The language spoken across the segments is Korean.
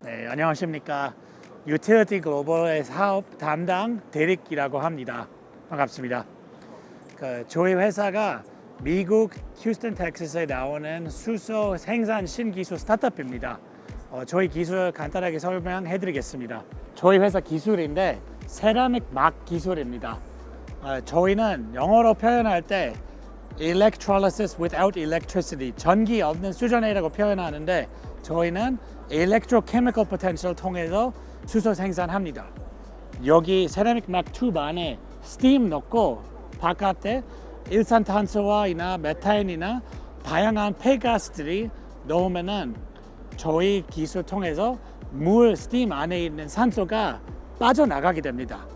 네, 안녕하십니까. 유틸리티 글로벌의 사업 담당 대릭이라고 합니다. 반갑습니다. 그 저희 회사가 미국 휴스턴 텍사스에 나오는 수소 생산 신기술 스타트업입니다. 어, 저희 기술 간단하게 설명해 드리겠습니다. 저희 회사 기술인데 세라믹 막 기술입니다. 어, 저희는 영어로 표현할 때 electrolysis without electricity 전기 없는 수전이라고 표현하는데 저희는 electrochemical potential 통해서 수소 생산합니다. 여기 세라믹 막 튜브 안에 스팀 넣고 바깥에 일산탄소와이나 메탄이나 다양한 폐가스들이 넣으면은 저희 기술 통해서 물 스팀 안에 있는 산소가 빠져나가게 됩니다.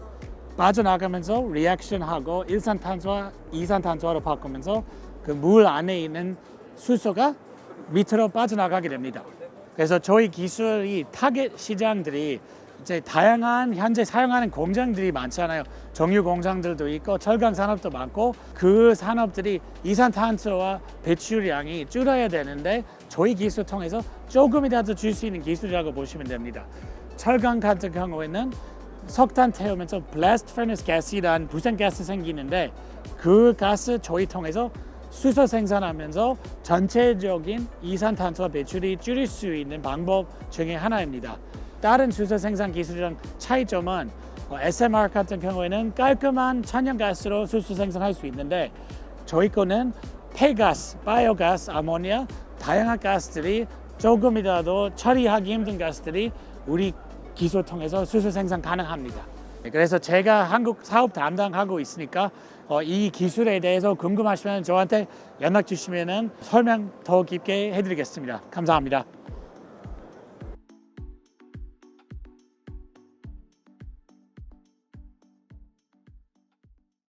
빠져나가면서 리액션하고 일산탄소와 이산탄소로 바꾸면서 그 물 안에 있는 수소가 밑으로 빠져나가게 됩니다. 그래서 저희 기술이 타겟 시장들이 이제 다양한 현재 사용하는 공장들이 많잖아요. 정유 공장들도 있고 철강 산업도 많고 그 산업들이 이산탄소와 배출량이 줄어야 되는데 저희 기술 통해서 조금이라도 줄 수 있는 기술이라고 보시면 됩니다. 철강 같은 경우에는 석탄 태우면서 블라스트 페니스 가스라는 부산 가스 생기는데 그 가스 저희 통해서 수소 생산하면서 전체적인 이산탄소 배출이 줄일 수 있는 방법 중에 하나입니다. 다른 수소 생산 기술이랑 차이점은 어, SMR 같은 경우에는 깔끔한 천연가스로 수소 생산할 수 있는데 저희 거는 폐가스, 바이오가스, 아모니아 다양한 가스들이 조금이라도 처리하기 힘든 가스들이 우리 기술 통해서 수소 생산 가능합니다. 네, 그래서 제가 한국 사업 담당하고 있으니까 어, 이 기술에 대해서 궁금하시면 저한테 연락 주시면 설명 더 깊게 해드리겠습니다. 감사합니다.